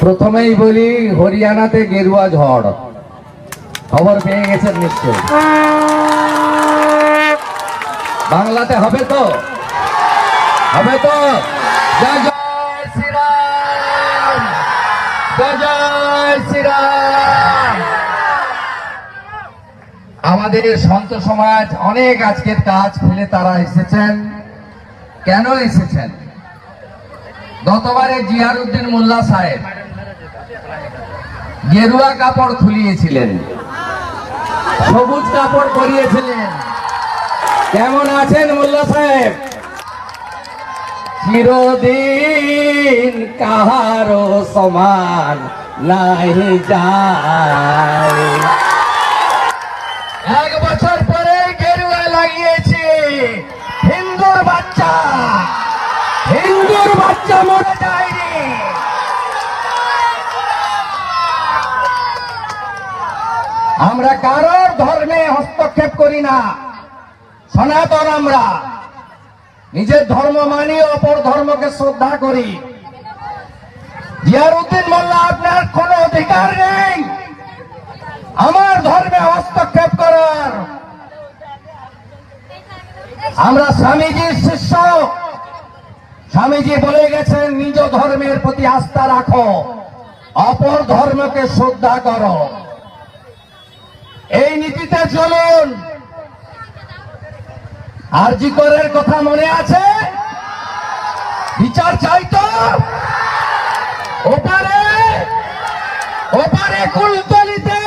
প্রথমেই বলি, হরিয়ানাতে গেরুয়া ঝড়। খবর পেয়ে গেছেন নিশ্চয় বাংলাতে হবে তো? হবে তো? আমাদের সন্ত সমাজ অনেক আজকের কাজ ফেলে তারা এসেছেন। কেন এসেছেন? গতবারে জিয়ারুদ্দিন মোল্লা সাহেব গেরুয়া কাপড় খুলিয়েছিলেন। সবুজ কাপড় পরিয়েছিলেন। কেমন আছেন মোল্লা সাহেব? চিরদিন কাহারো সমান নাই যায়। এক বছর পরে গেরুয়া লাগিয়েছি। হিন্দুর বাচ্চা। হিন্দুর বাচ্চা মরে আমরা কারোর ধর্মে হস্তক্ষেপ করি না। সনাতন আমরা। নিজের ধর্ম মানি, অপর ধর্মকে শ্রদ্ধা করি। জিয়ারুদ্দিন মোল্লা, আপনার কোনো অধিকার নেই। আমার ধর্মে হস্তক্ষেপ করার। আমরা স্বামীজির শিষ্য। স্বামীজি বলে গেছেন, নিজ ধর্মের প্রতি আস্থা রাখো। অপর ধর্মকে শ্রদ্ধা করো। এই নীতিতে চলুন। আরজি করের কথা মনে আছে? বিচার চাই তো। ওপারে ওপারে কুলতলিতে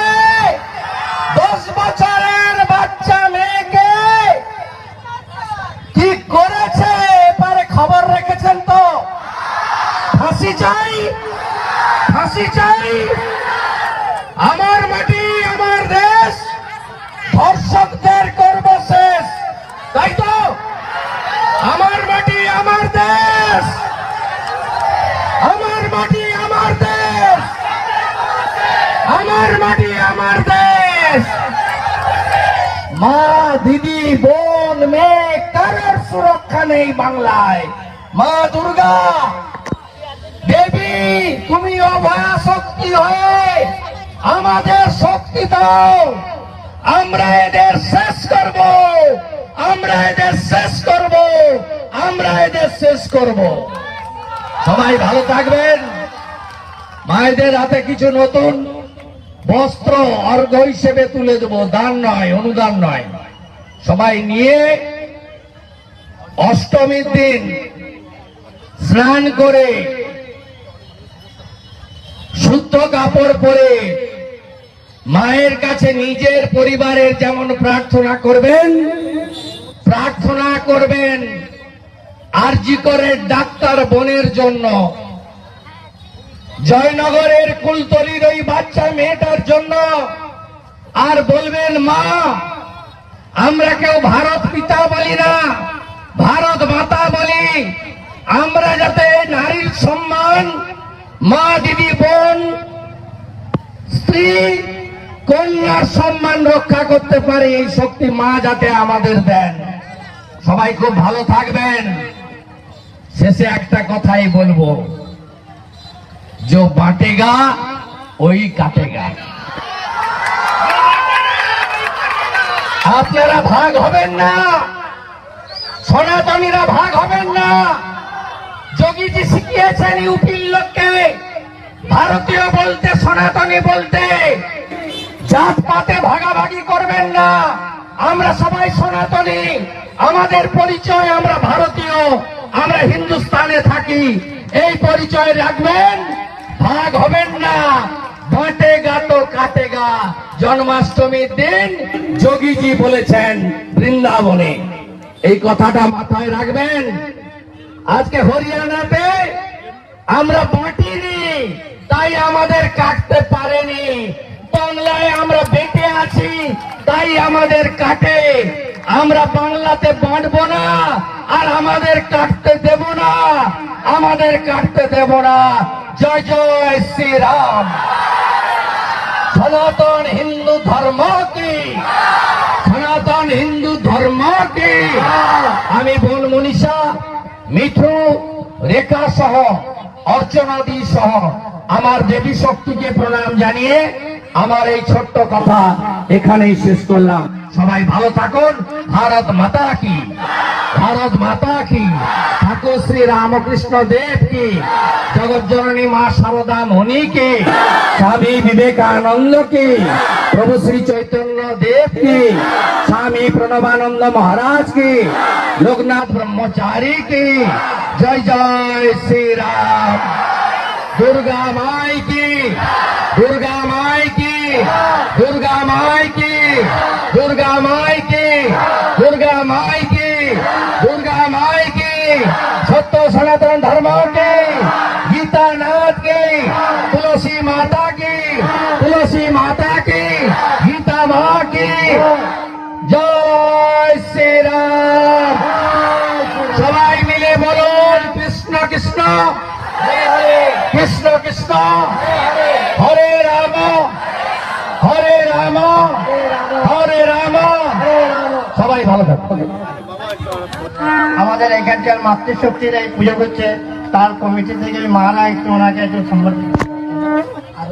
দশ বছরের বাচ্চা মেয়েকে কি করেছে? এবারে খবর রেখেছেন তো। ফাঁসি চাই ফাঁসি চাই। আমার মাটি ধর্ষকদের করব শেষ। তাই তো? আমার মাটি আমার দেশ। আমার মাটি আমার দেশ। আমার মাটি আমার দেশ। মা, দিদি, বোন, মেয়ে, কারোর সুরক্ষা নেই বাংলায়। মা, দুর্গা, দেবী তুমি অভয়া শক্তি হয়ে আমাদের শক্তি দাও। আমরা এদের শেষ করব। আমরা এদের শেষ করব। আমরা এদের শেষ করব। সবাই ভালো থাকবেন। মায়েদের হাতে কিছু নতুন বস্ত্র অর্ঘ হিসেবে তুলে দেবো। দান নয়, অনুদান নয়। সবাই নিয়ে অষ্টমীর দিন স্নান করে শুদ্ধ কাপড় পরে মায়ের কাছে নিজের পরিবারের যেমন প্রার্থনা করবেন প্রার্থনা করবেন আরজি করে ডাক্তার বোনের জন্য। জয়নগরের কুলতলির ওই বাচ্চা মেয়েটার জন্য আর বলবেন, মা, আমরা কেউ ভারত পিতা বলি না, ভারত মাতা বলি। আমরা যাতে নারীর সম্মান, মা, দিদি, বোন, স্ত্রী কন্যার সম্মান রক্ষা করতে পারে এই শক্তি মা যাতে আমাদের দেন। সবাই খুব ভালো থাকবেন। শেষে একটা কথাই বলব। যে বাটেগা, ওই কাটেগা। আপনারা ভাগ হবেন না। সনাতনীরা ভাগ হবেন না। যোগীজি শিখিয়েছেন ইউপির লোককে ভারতীয় বলতে সনাতনী বলতে। জাত পাতে ভাগাভাগি করবেন না। আমরা সবাই সনাতনী। আমাদের পরিচয় আমরা ভারতীয়। আমরা হিন্দুস্তানে থাকি। এই পরিচয় রাখবেন। ভাগ হবেন না। বাঁটেগা তো কাটেগা জন্মাষ্টমীর দিন যোগীজি বলেছেন বৃন্দাবনে। এই কথাটা মাথায় রাখবেন। আজকে হরিয়ানাতে আমরা বাঁটিনি, তাই আমাদের কাটতে পারেনি। বাংলায় আমরা বেঁচে আছি, তাই আমাদের কাটে। আমরা বাংলাতে বাঁটবো না, আর আমাদের কাটতে দেব না, আমাদের কাটতে দেব না। জয় জয় শ্রীরাম। সনাতন হিন্দু ধর্ম কি? সনাতন হিন্দু ধর্ম কি? আমি বোন মনীষা, মিঠু, রেখা সহ, অর্চনাদি সহ, আমার দেবী শক্তিকে প্রণাম জানিয়ে আমার এই ছোট্ট কথা এখানেই শেষ করলাম। সবাই ভালো থাকুন। ভারত মাতা কি? ভারত মাতা কি? ঠাকুর শ্রী রামকৃষ্ণ দেব কি? জগৎ জননী মা শারদা মণি কি? স্বামী বিবেকানন্দ কি? প্রভু শ্রী চৈতন্য দেব কি? স্বামী প্রণবানন্দ মহারাজ কি? লোকনাথ ব্রহ্মচারী কি? জয় জয় শ্রী রাম। দুর্গা মাই কি? দুর্গা মাই কি দুর্গা মাই কি দুর্গা মাই কি দুর্গা মাই কি দুর্গা মাই কি সত্য সনাতন ধর্ম কি গীতা নাথ কি তুলসী মাতা কি তুলসী মাতা কি গীতা মা কি জয় শ্রীরাম সবাই মিলে বলুন কৃষ্ণ কৃষ্ণ সবাই ভালো থাকবে আমাদের এখানকার মাতৃশক্তির এই পুজো করছে, তার কমিটি থেকে মারা একটু ওনাকে একটু সম্মান আর